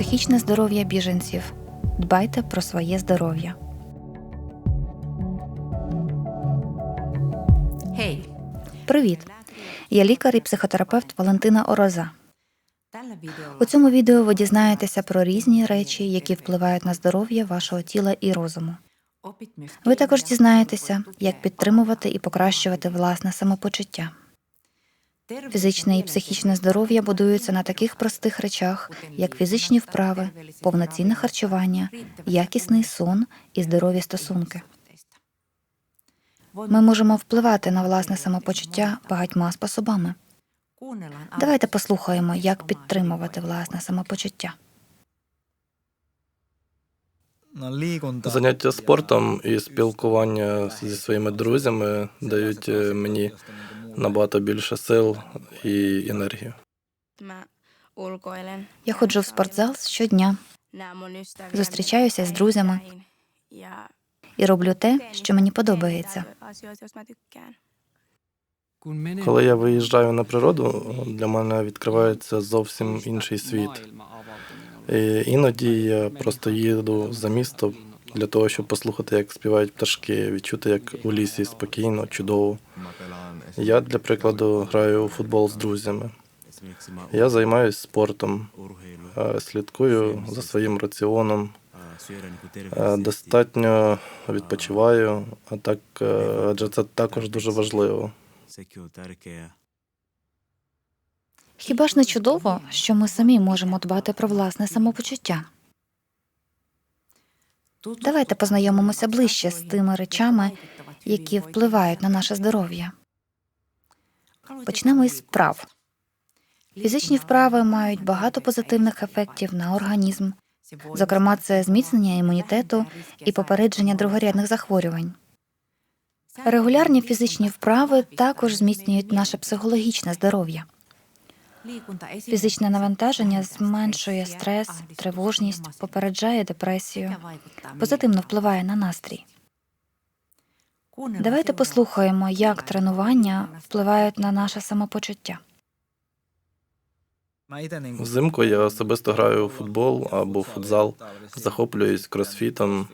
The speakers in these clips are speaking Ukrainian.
психічне здоров'я біженців. Дбайте про своє здоров'я. Hei, Привіт! Я лікар і психотерапевт Валентина Ороза. У цьому відео ви дізнаєтеся про різні речі, які впливають на здоров'я вашого тіла і розуму. Ви також дізнаєтеся, як підтримувати і покращувати власне самопочуття. Фізичне і психічне здоров'я будуються на таких простих речах, як фізичні вправи, повноцінне харчування, якісний сон і здорові стосунки. Ми можемо впливати на власне самопочуття багатьма способами. Давайте послухаємо, як підтримувати власне самопочуття. Заняття спортом і спілкування зі своїми друзями дають е, мені набагато більше сил і енергії. Я ходжу в спортзал щодня. Зустрічаюся з друзями. І роблю те, що мені подобається. Коли я виїжджаю на природу, для мене відкривається зовсім інший світ. І іноді я просто їду за місто для того, щоб послухати, як співають пташки, відчути, як у лісі спокійно, чудово. Я, для прикладу, граю у футбол з друзями. Я займаюся спортом, слідкую за своїм раціоном, достатньо відпочиваю, а так, е, адже це також дуже важливо. Хіба ж не чудово, що ми самі можемо дбати про власне самопочуття? Давайте познайомимося ближче з тими речами, які впливають на наше здоров'я. Почнемо із вправ. Фізичні вправи мають багато позитивних ефектів на організм, зокрема, це зміцнення імунітету і попередження другорядних захворювань. Регулярні фізичні вправи також зміцнюють наше психологічне здоров'я. Фізичне навантаження зменшує стрес, тривожність, попереджає депресію, позитивно впливає на настрій. Давайте послухаємо, як тренування впливають на наше самопочуття. Взимку я особисто граю у футбол або футзал, захоплююсь кросфітом.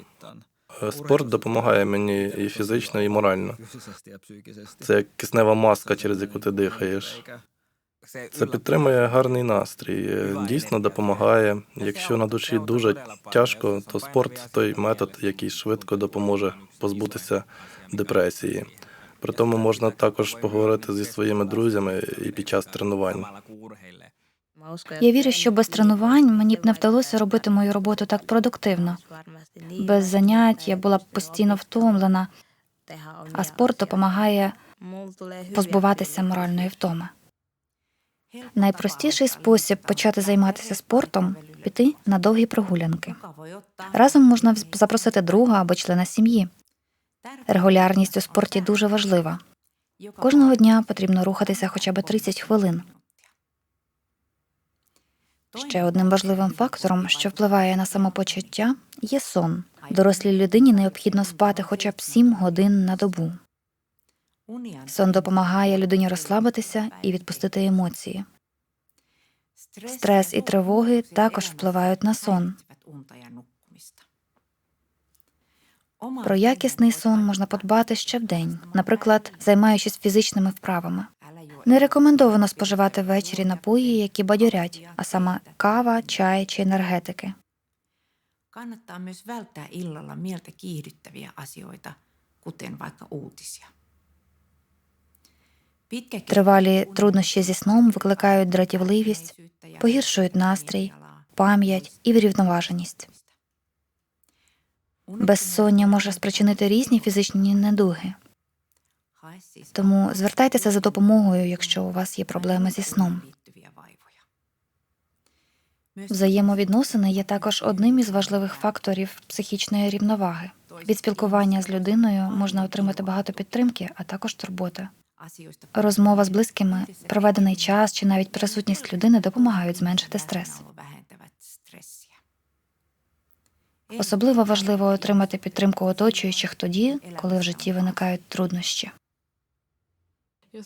Е, Спорт допомагає мені і фізично, і морально. Це як киснева маска, через яку ти дихаєш. Це підтримує гарний настрій, е, дійсно допомагає. Якщо на душі дуже тяжко, то спорт той метод, який швидко допоможе позбутися депресії. При тому можна також поговорити зі своїми друзями і під час тренувань. Я вірю, що без тренувань мені б не вдалося робити мою роботу так продуктивно. Без занять я була б постійно втомлена, а спорт допомагає позбуватися моральної втоми. Найпростіший спосіб почати займатися спортом піти на довгі прогулянки. Разом можна запросити друга або члена сім'ї. Регулярність у спорті дуже важлива. Кожного дня потрібно рухатися хоча б 30 хвилин. Ще одним важливим фактором, що впливає на самопочуття, є сон. Дорослій людині необхідно спати хоча б 7 годин на добу. Сон допомагає людині розслабитися і відпустити емоції. Стрес і тривоги також впливають на сон. Про якісний сон можна подбати ще вдень, наприклад, займаючись фізичними вправами. Не рекомендовано споживати ввечері напої, які бадьорять, а саме кава, чай чи енергетики. Kannattaa myös välttää illalla mieltä kiihdyttäviä asioita, kuten vaikka uutisia. Тривалі труднощі зі сном викликають дратівливість, погіршують настрій, пам'ять і врівноваженість. Безсоння може спричинити різні фізичні недуги, тому звертайтеся за допомогою, якщо у вас є проблеми зі сном. Взаємовідносини є також одним із важливих факторів психічної рівноваги. Від спілкування з людиною можна отримати багато підтримки, а також турботи. Розмова з близькими, проведений час чи навіть присутність людини допомагають зменшити стрес. Особливо важливо отримати підтримку оточуючих тоді, коли в житті виникають труднощі.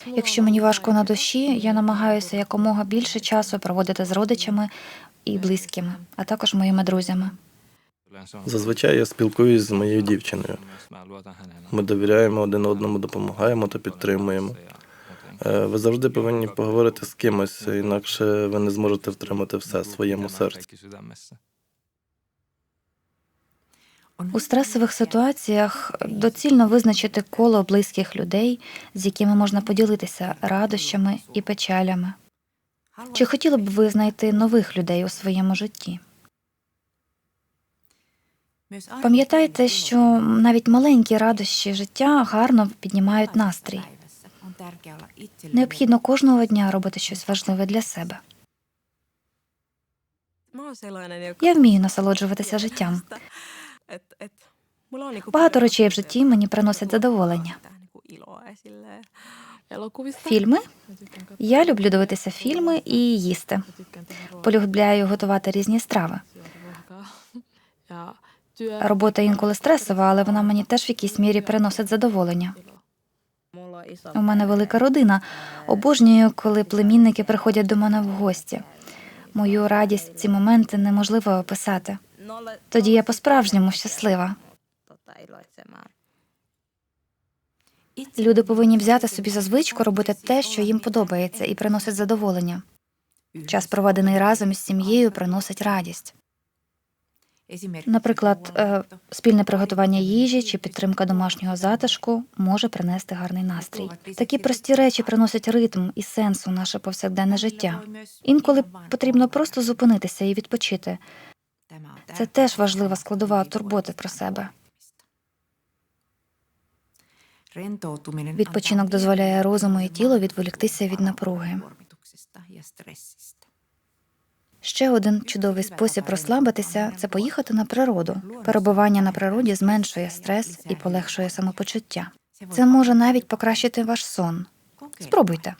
Якщо мені важко на душі, я намагаюся якомога більше часу проводити з родичами, і близькими, а також моїми друзями. Зазвичай я спілкуюсь з моєю дівчиною. Ми довіряємо один одному, допомагаємо та підтримуємо. Е, Ви завжди повинні поговорити з кимось, інакше ви не зможете втримати все в своєму серці. У стресових ситуаціях доцільно визначити коло близьких людей, з якими можна поділитися радощами і печалями. Чи хотіли б ви знайти нових людей у своєму житті? Пам'ятайте, що навіть маленькі радощі життя гарно піднімають настрій. Необхідно кожного дня робити щось важливе для себе. Я вмію насолоджуватися життям. Багато речей в житті мені приносять задоволення. Фільми я люблю дивитися фільми і їсти. Полюбляю готувати різні страви. Робота інколи стресова, але вона мені теж в якійсь мірі приносить задоволення. У мене велика родина. Обожнюю, коли племінники приходять до мене в гості. Мою радість в ці моменти неможливо описати. Тоді я по-справжньому щаслива. Люди повинні взяти собі за звичку робити те, що їм подобається, і приносить задоволення. Час, проведений разом із сім'єю, приносить радість. Наприклад, е, спільне приготування їжі чи підтримка домашнього затишку може принести гарний настрій. Такі прості речі приносять ритм і сенс у наше повсякденне життя. Інколи потрібно просто зупинитися і відпочити. Це теж важлива складова турботи про себе. Відпочинок дозволяє розуму і тілу відволіктися від напруги. Ще один чудовий спосіб розслабитися це поїхати на природу. Перебування на природі зменшує стрес і полегшує самопочуття. Це може навіть покращити ваш сон. Спробуйте.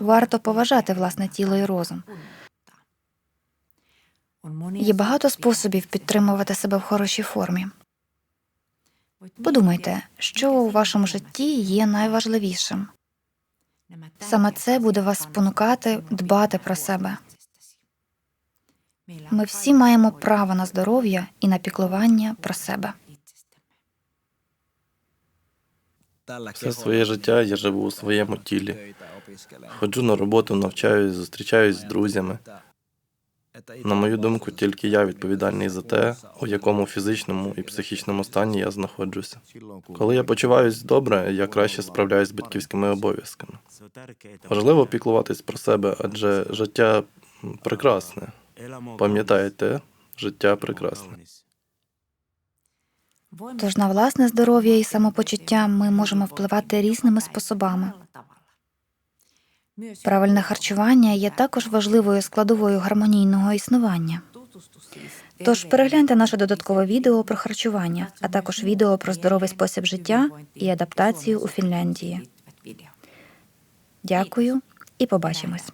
Варто поважати власне тіло і розум. Є багато способів підтримувати себе в хорошій формі. Подумайте, що у вашому житті є найважливішим. Саме це буде вас спонукати дбати про себе. Ми всі маємо право на здоров'я і на піклування про себе. Все своє життя я живу у своєму тілі. Ходжу на роботу, навчаюсь, зустрічаюсь з друзями. На мою думку, тільки я відповідальний за те, у якому фізичному і психічному стані я знаходжуся. Коли я почуваюсь добре, я краще справляюсь з батьківськими обов'язками. Важливо піклуватись про себе, адже життя прекрасне. Пам'ятайте, життя прекрасне. Тож на власне здоров'я і самопочуття ми можемо впливати різними способами. Правильне харчування є також важливою складовою гармонійного існування. Тож перегляньте наше додаткове відео про харчування, а також відео про здоровий спосіб життя і адаптацію у Фінляндії. Дякую і побачимось.